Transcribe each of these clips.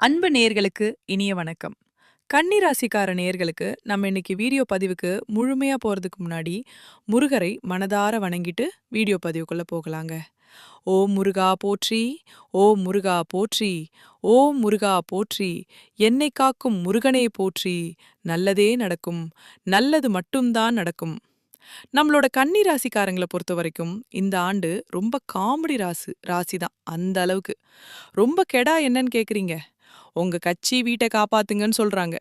அன்பு நேர்களுக்கு இனிய வணக்கம். கன்னிராசிக்கார நேர்களுக்கு நம்ம இன்னைக்கு வீடியோ பதிவுக்கு முழுமையா போறதுக்கு முன்னாடி முருகரை மனதார வணங்கிட்டு வீடியோ பதிவுக்குள்ள போகலாங்க. ஓ முருகா போற்றி ஓ முருகா போற்றி ஓ முருகா போற்றி என்னை காக்கும் முருகனே போற்றி நல்லதே நடக்கும் நல்லது மட்டும்தான் நடக்கும். நம்மளோட கன்னி ராசிக்காரங்களை பொறுத்த வரைக்கும் இந்த ஆண்டு ரொம்ப காமெடி ராசி ராசி தான் அந்த அளவுக்கு. ரொம்ப கெடா என்னன்னு கேக்குறீங்க? உங்க கட்சி வீட்டை காப்பாத்துங்கன்னு சொல்றாங்க.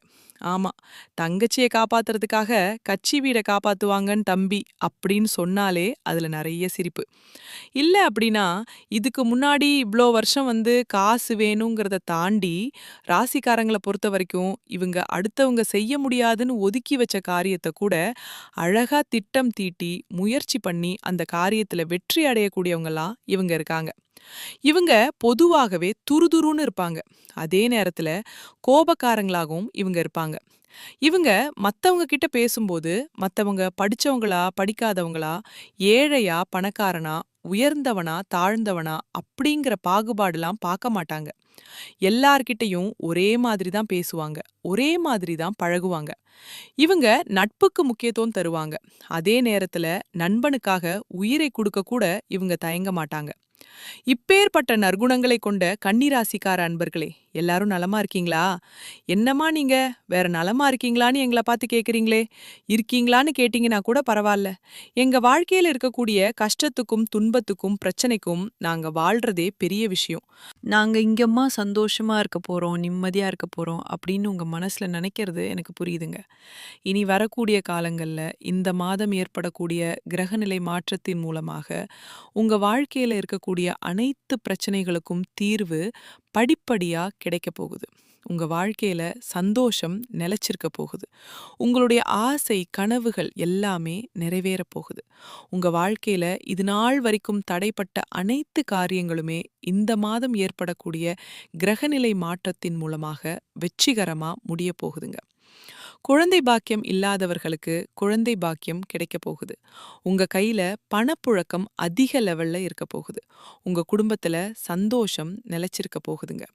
ஆமா தங்கச்சியை காப்பாத்துறதுக்காக கட்சி வீடை காப்பாத்துவாங்கன்னு தம்பி அப்படின்னு சொன்னாலே அதுல நிறைய சிரிப்பு. இல்ல அப்படின்னா இதுக்கு முன்னாடி இவ்வளோ வருஷம் வந்து காசு வேணுங்கிறத தாண்டி ராசிக்காரங்களை பொறுத்த வரைக்கும் இவங்க அடுத்தவங்க செய்ய முடியாதுன்னு ஒதுக்கி வச்ச காரியத்தை கூட அழகா திட்டம் தீட்டி முயற்சி பண்ணி அந்த காரியத்துல வெற்றி அடையக்கூடியவங்களாம் இவங்க இருக்காங்க. இவங்க பொதுவாகவே துருதுருன்னு இருப்பாங்க. அதே நேரத்துல கோபக்காரங்களாகவும் இவங்க இருப்பாங்க. இவங்க மத்தவங்க கிட்ட பேசும்போது மத்தவங்க படிச்சவங்களா படிக்காதவங்களா ஏழையா பணக்காரனா உயர்ந்தவனா தாழ்ந்தவனா அப்படிங்கிற பாகுபாடுலாம் பார்க்க மாட்டாங்க. எல்லார்கிட்டயும் ஒரே மாதிரி தான் பேசுவாங்க. ஒரே மாதிரி தான் பழகுவாங்க. இவங்க நட்புக்கு முக்கியத்துவம் தருவாங்க. அதே நேரத்துல நண்பனுக்காக உயிரை கொடுக்க கூட இவங்க தயங்க மாட்டாங்க. இப்பேற்பட்ட நற்குணங்களை கொண்ட கன்னிராசிக்கார அன்பர்களே எல்லாரும் நலமா இருக்கீங்களா? என்னம்மா நீங்க? வேற நலமா இருக்கீங்களான்னு எங்களை பார்த்து கேட்குறீங்களே இருக்கீங்களான்னு கேட்டீங்கன்னா கூட பரவாயில்ல. எங்க வாழ்க்கையில இருக்கக்கூடிய கஷ்டத்துக்கும் துன்பத்துக்கும் பிரச்சனைக்கும் நாங்க வாழ்றதே பெரிய விஷயம். நாங்க இங்கம்மா சந்தோஷமா இருக்க போறோம் நிம்மதியா இருக்க போறோம் அப்படின்னு உங்க மனசுல நினைக்கிறது எனக்கு புரியுதுங்க. இனி வரக்கூடிய காலங்கள்ல இந்த மாதம் ஏற்படக்கூடிய கிரகநிலை மாற்றத்தின் மூலமாக உங்க வாழ்க்கையில இருக்கக்கூடிய அனைத்து பிரச்சனைகளுக்கும் தீர்வு படிப்படியா கிடைக்க போகுது. உங்க வாழ்க்கையில சந்தோஷம் நிலைச்சிருக்க போகுது. உங்களுடைய ஆசை கனவுகள் எல்லாமே நிறைவேற போகுது. உங்க வாழ்க்கையில இது நாள் வரைக்கும் தடைப்பட்ட அனைத்து காரியங்களுமே இந்த மாதம் ஏற்படக்கூடிய கிரகநிலை மாற்றத்தின் மூலமாக வெற்றிகரமா முடிய போகுதுங்க. குழந்தை பாக்கியம் இல்லாதவர்களுக்கு குழந்தை பாக்கியம் கிடைக்க போகுது. உங்க கையில பணப்புழக்கம் அதிக லெவல்ல இருக்க போகுது. உங்க குடும்பத்துல சந்தோஷம் நிலைச்சிருக்க போகுதுங்க.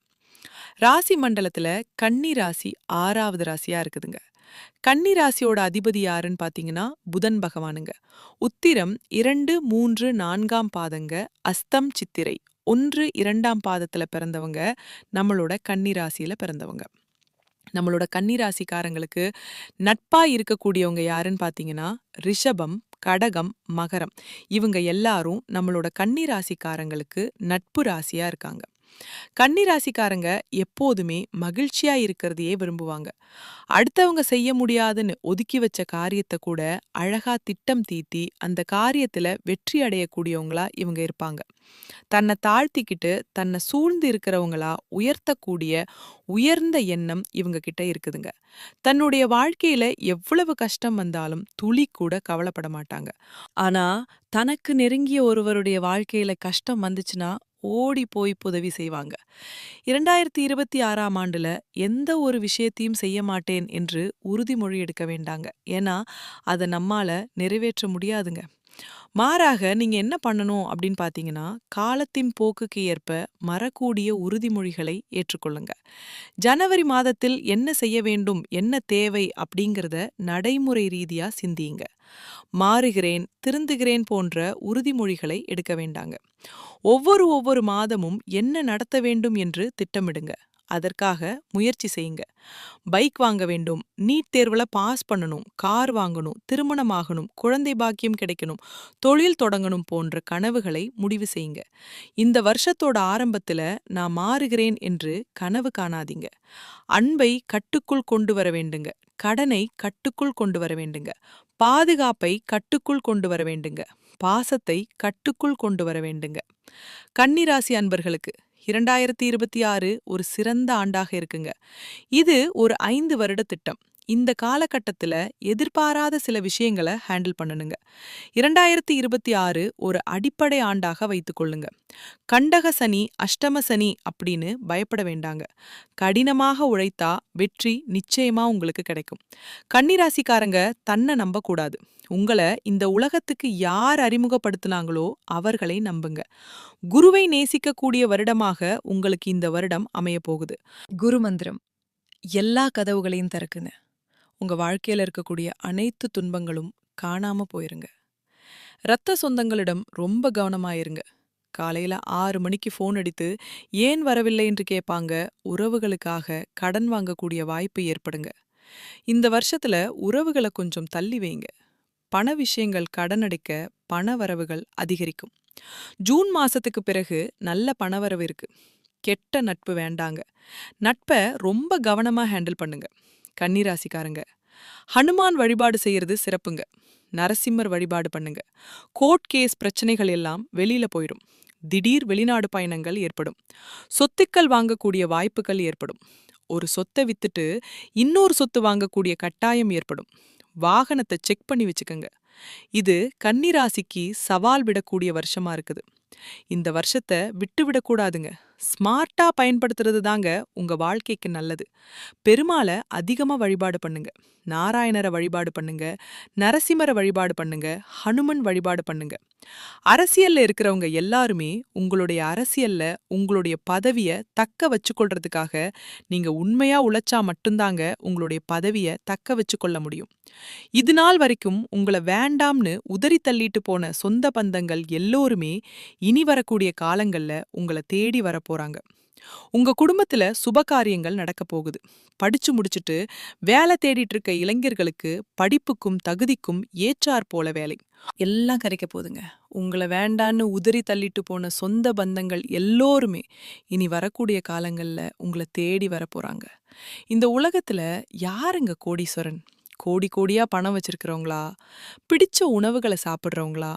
ராசி மண்டலத்துல கன்னி ராசி ஆறாவது ராசியா இருக்குதுங்க. கன்னி ராசியோட அதிபதி யாருன்னு பாத்தீங்கன்னா புதன் பகவானுங்க. உத்திரம் இரண்டு மூன்று நான்காம் பாதங்க அஸ்தம் சித்திரை. ஒன்று இரண்டாம் பாதத்துல பிறந்தவங்க நம்மளோட கன்னி ராசியில பிறந்தவங்க. நம்மளோட கன்னிராசிக்காரங்களுக்கு நட்பா இருக்கக்கூடியவங்க யாருன்னு பாத்தீங்கன்னா ரிஷபம் கடகம் மகரம். இவங்க எல்லாரும் நம்மளோட கன்னிராசிக்காரங்களுக்கு நட்பு ராசியா இருக்காங்க. கன்னிராசிக்காரங்க எப்போதுமே மகிழ்ச்சியா இருக்கிறதையே விரும்புவாங்க. அடுத்தவங்க செய்ய முடியாதுன்னு ஒதுக்கி வச்ச காரியத்தை கூட அழகா திட்டம் தீத்தி அந்த காரியத்துல வெற்றி அடையக்கூடியவங்களா இவங்க இருப்பாங்க. தன்னை தாழ்த்திக்கிட்டு தன்னை சூழ்ந்து இருக்கிறவங்களா உயர்த்தக்கூடிய உயர்ந்த எண்ணம் இவங்க கிட்ட இருக்குதுங்க. தன்னுடைய வாழ்க்கையில எவ்வளவு கஷ்டம் வந்தாலும் துளி கூட கவலைப்பட மாட்டாங்க. ஆனா தனக்கு நெருங்கிய ஒருவருடைய வாழ்க்கையில கஷ்டம் வந்துச்சுன்னா ஓடி போய் உதவி செய்வாங்க. இரண்டாயிரத்தி இருபத்தி ஆறாம் ஆண்டுல எந்த ஒரு விஷயத்தையும் செய்ய மாட்டேன் என்று உறுதிமொழி எடுக்க வேண்டாங்க. ஏன்னா அதை நம்மால நிறைவேற்ற முடியாதுங்க. மாறாக நீங்க என்ன பண்ணணும் அப்படின்னு பாத்தீங்கன்னா காலத்தின் போக்குக்கு ஏற்ப மறக்கூடிய உறுதிமொழிகளை ஏற்றுக்கொள்ளுங்க. ஜனவரி மாதத்தில் என்ன செய்ய வேண்டும் என்ன தேவை அப்படிங்கிறத நடைமுறை ரீதியா சிந்தியுங்க. மாறுகிறேன் திருந்துகிறேன் போன்ற உறுதிமொழிகளை எடுக்க வேண்டாங்க. ஒவ்வொரு ஒவ்வொரு மாதமும் என்ன நடத்த வேண்டும் என்று திட்டமிடுங்க. அதற்காக முயற்சி செய்யுங்க. பைக் வாங்க வேண்டும் நீட் தேர்வுல பாஸ் பண்ணணும் கார் வாங்கணும் திருமணம் ஆகணும் குழந்தை பாக்கியம் கிடைக்கணும் தொழில் தொடங்கணும் போன்ற கனவுகளை முடிவு செய்யுங்க. இந்த வருஷத்தோட ஆரம்பத்துல நான் மாறுகிறேன் என்று கனவு காணாதீங்க. அன்பை கட்டுக்குள் கொண்டு வர வேண்டுங்க. கடனை கட்டுக்குள் கொண்டு வர வேண்டுங்க. பாதுகாப்பை கட்டுக்குள் கொண்டு வர வேண்டுங்க. பாசத்தை கட்டுக்குள் கொண்டு வர வேண்டுங்க. கன்னிராசி அன்பர்களுக்கு இரண்டாயிரத்தி இருபத்தி ஆறு ஒரு சிறந்த ஆண்டாக இருக்குங்க. இது ஒரு ஐந்து வருட திட்டம். இந்த காலகட்டத்துல எதிர்பாராத சில விஷயங்களை ஹேண்டில் பண்ணணுங்க இரண்டாயிரத்தி இருபத்தி ஆறு ஒரு அடிப்படை ஆண்டாக வைத்துக்கொள்ளுங்க கண்டக சனி அஷ்டம சனி அப்படின்னு பயப்பட வேண்டாங்க. கடினமாக உழைத்தா வெற்றி நிச்சயமா உங்களுக்கு கிடைக்கும். கன்னிராசிக்காரங்க தன்னை நம்பக்கூடாது. உங்களை இந்த உலகத்துக்கு யார் அறிமுகப்படுத்தினாங்களோ அவர்களை நம்புங்க. குருவை நேசிக்கக்கூடிய வருடமாக உங்களுக்கு இந்த வருடம் அமைய போகுது குரு மந்திரம். எல்லா கதவுகளையும் திறக்குங்க. உங்க வாழ்க்கையில இருக்கக்கூடிய அனைத்து துன்பங்களும் காணாம போயிருங்க. ரத்த சொந்தங்களிடம் ரொம்ப கவனமாயிருங்க. காலையில ஆறு மணிக்கு ஃபோன் அடித்து ஏன் வரவில்லை? என்று கேட்பாங்க. உறவுகளுக்காக கடன் வாங்கக்கூடிய வாய்ப்பு ஏற்படுங்க. இந்த வருஷத்துல உறவுகளை கொஞ்சம் தள்ளி வைங்க. பண விஷயங்கள் கடன் அடைக்க பண வரவுகள் அதிகரிக்கும். ஜூன் மாசத்துக்கு பிறகு நல்ல பணவரவு இருக்கு. கெட்ட நட்பு வேண்டாங்க. நட்பை ரொம்ப கவனமா ஹேண்டில் பண்ணுங்க. கன்னிராசிக்காரங்க. ஹனுமான் வழிபாடு செய்யறது சிறப்புங்க. நரசிம்மர் வழிபாடு பண்ணுங்க. கோர்ட் கேஸ் பிரச்சனைகள் எல்லாம் வெளியில போயிடும். திடீர் வெளிநாடு பயணங்கள் ஏற்படும். சொத்துக்கள் வாங்கக்கூடிய வாய்ப்புகள் ஏற்படும். ஒரு சொத்தை வித்துட்டு இன்னொரு சொத்து வாங்கக்கூடிய கட்டாயம் ஏற்படும். வாகனத்தை செக் பண்ணி வச்சுக்கோங்க. இது கன்னிராசிக்கு சவால் விடக்கூடிய வருஷமா இருக்குது. இந்த வருஷத்தை விட்டு விடக்கூடாதுங்க. ஸ்மார்ட்டா பயன்படுத்துறது தாங்க உங்க வாழ்க்கைக்கு நல்லது. பெருமாளை அதிகமா வழிபாடு பண்ணுங்க. நாராயணரை வழிபாடு பண்ணுங்க. நரசிம்மரை வழிபாடு பண்ணுங்க. ஹனுமன் வழிபாடு பண்ணுங்க. அரசியல்ல இருக்கிறவங்க எல்லாருமே உங்களுடைய அரசியல்ல உங்களுடைய பதவிய தக்க வச்சுக்கொள்றதுக்காக நீங்க உண்மையா உழைச்சா மட்டும்தாங்க உங்களுடைய பதவிய தக்க வச்சுக்கொள்ள முடியும். இது நாள் வரைக்கும் உங்களை வேண்டாம்னு உதறி தள்ளிட்டு போன சொந்த பந்தங்கள் எல்லோருமே இனி வரக்கூடிய காலங்கள்ல உங்களை தேடி போறாங்க. உங்க குடும்பத்துல சுப காரியங்கள் நடக்க போகுது. படிச்சு முடிச்சுட்டு வேலை தேடிட்டு இருக்க இளைஞர்களுக்கு படிப்புக்கும் தகுதிக்கும் ஏற்றாற் போல வேலை. எல்லாம் கரைக்க போதுங்க உங்களை வேண்டான்னு உதறி தள்ளிட்டு போன சொந்த பந்தங்கள் எல்லோருமே இனி வரக்கூடிய காலங்கள்ல உங்களை தேடி வர போறாங்க. இந்த உலகத்துல யாருங்க கோடீஸ்வரன்? கோடி கோடியா பணம் வச்சிருக்கிறவங்களா? பிடிச்ச உணவுகளை சாப்பிட்றவங்களா?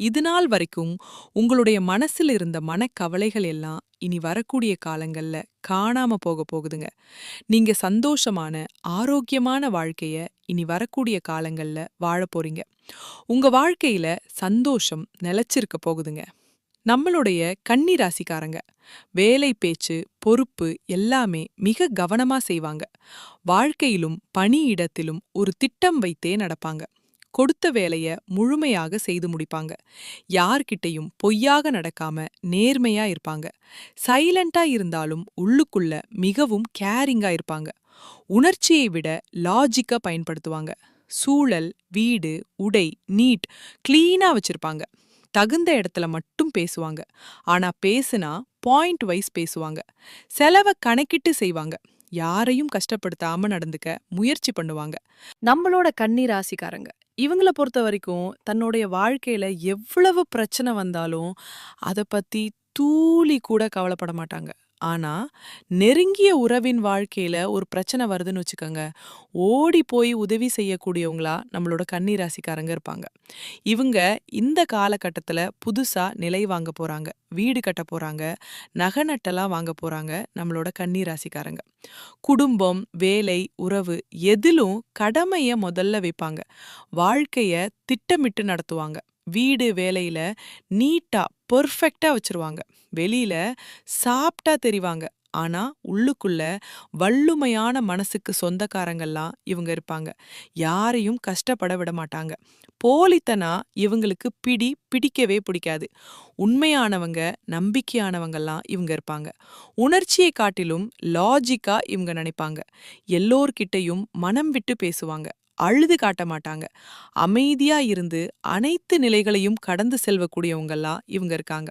இது நாள் வரைக்கும் உங்களுடைய மனசில் இருந்த மனக்கவலைகள் எல்லாம் இனி வரக்கூடிய காலங்கள்ல காணாம போக போகுதுங்க. நீங்க சந்தோஷமான ஆரோக்கியமான வாழ்க்கைய இனி வரக்கூடிய காலங்கள்ல வாழ போறீங்க. உங்க வாழ்க்கையில சந்தோஷம் நிலைச்சிருக்க போகுதுங்க. நம்மளுடைய கன்னி ராசிக்காரங்க வேலை பேச்சு பொறுப்பு எல்லாமே மிக கவனமா செய்வாங்க. வாழ்க்கையிலும் பணியிடத்திலும் ஒரு திட்டம் வைத்தே நடப்பாங்க. கொடுத்த வேலைய முழுமையாக செய்து முடிப்பாங்க. யார்கிட்டையும் பொய்யாக நடக்காம நேர்மையா இருப்பாங்க. சைலண்டா இருந்தாலும் உள்ளுக்குள்ள மிகவும் கேரிங்கா இருப்பாங்க. உணர்ச்சியை விட லாஜிக்கா பயன்படுத்துவாங்க. சூழல் வீடு உடை நீட் கிளீனா வச்சிருப்பாங்க. தகுந்த இடத்துல மட்டும் பேசுவாங்க. ஆனா பேசுனா பாயிண்ட் வைஸ் பேசுவாங்க. செலவை கணக்கிட்டு செய்வாங்க. யாரையும் கஷ்டப்படுத்தாம நடந்துக்க முயற்சி பண்ணுவாங்க. நம்மளோட கண்ணீர் ராசிக்காரங்க இவங்கள பொறுத்த வரைக்கும் தன்னுடைய வாழ்க்கையில எவ்வளவு பிரச்சனை வந்தாலும் அதை பத்தி தூளி கூட கவலைப்பட மாட்டாங்க. ஆனா நெருங்கிய உறவின் வாழ்க்கையில ஒரு பிரச்சனை வருதுன்னு வச்சுக்கோங்க. ஓடி போய் உதவி செய்யக்கூடியவங்களா நம்மளோட கன்னி ராசிக்காரங்க இருப்பாங்க. இவங்க இந்த காலகட்டத்துல புதுசா நிலை வாங்க போறாங்க. வீடு கட்ட போறாங்க. நகை நட்டெல்லாம் வாங்க போறாங்க நம்மளோட கன்னி ராசிக்காரங்க குடும்பம் வேலை உறவு எதிலும் கடமைய முதல்ல வைப்பாங்க. வாழ்க்கைய திட்டமிட்டு நடத்துவாங்க. வீடு வேலையில் நீட்டாக பர்ஃபெக்டாக வச்சிருவாங்க. வெளியில சாப்பிட்டா தெரிவாங்க. ஆனா உள்ளுக்குள்ள வள்ளுமையான மனசுக்கு சொந்தக்காரங்கெல்லாம் இவங்க இருப்பாங்க. யாரையும் கஷ்டப்பட விட மாட்டாங்க. போலித்தனா இவங்களுக்கு பிடி பிடிக்கவே பிடிக்காது. உண்மையானவங்க நம்பிக்கையானவங்கெல்லாம் இவங்க இருப்பாங்க. உணர்ச்சியை காட்டிலும் லாஜிக்கா இவங்க நினைப்பாங்க. எல்லோர்கிட்டையும் மனம் விட்டு பேசுவாங்க. அழுது காட்ட மாட்டாங்க. அமைதியா இருந்து அனைத்து நிலைகளையும் கடந்து செல்வக்கூடியவங்கெல்லாம் இவங்க இருக்காங்க.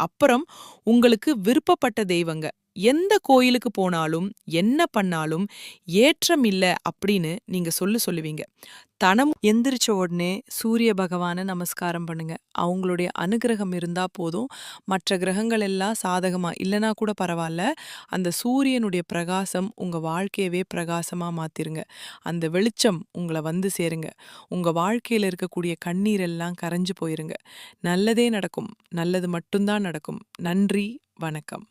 அப்புறம் உங்களுக்கு விருப்பப்பட்ட தெய்வங்க. எந்த கோயிலுக்கு போனாலும் என்ன பண்ணாலும் ஏற்றம் இல்லை அப்படின்னு நீங்க சொல்லு சொல்லுவீங்க. தனம் எந்திரிச்ச உடனே சூரிய பகவானை நமஸ்காரம் பண்ணுங்க. அவங்களுடைய அனுகிரகம் இருந்தா போதும். மற்ற கிரகங்கள் எல்லாம் சாதகமா இல்லனா கூட பரவாயில்ல அந்த சூரியனுடைய பிரகாசம் உங்க வாழ்க்கையவே பிரகாசமா மாத்திருங்க. அந்த வெளிச்சம் உங்களை வந்து சேருங்க. உங்க வாழ்க்கையில இருக்கக்கூடிய கண்ணீர் எல்லாம் கரைஞ்சு போயிருங்க. நல்லதே நடக்கும். நல்லது மட்டும்தான் நடக்கும். நன்றி. வணக்கம்.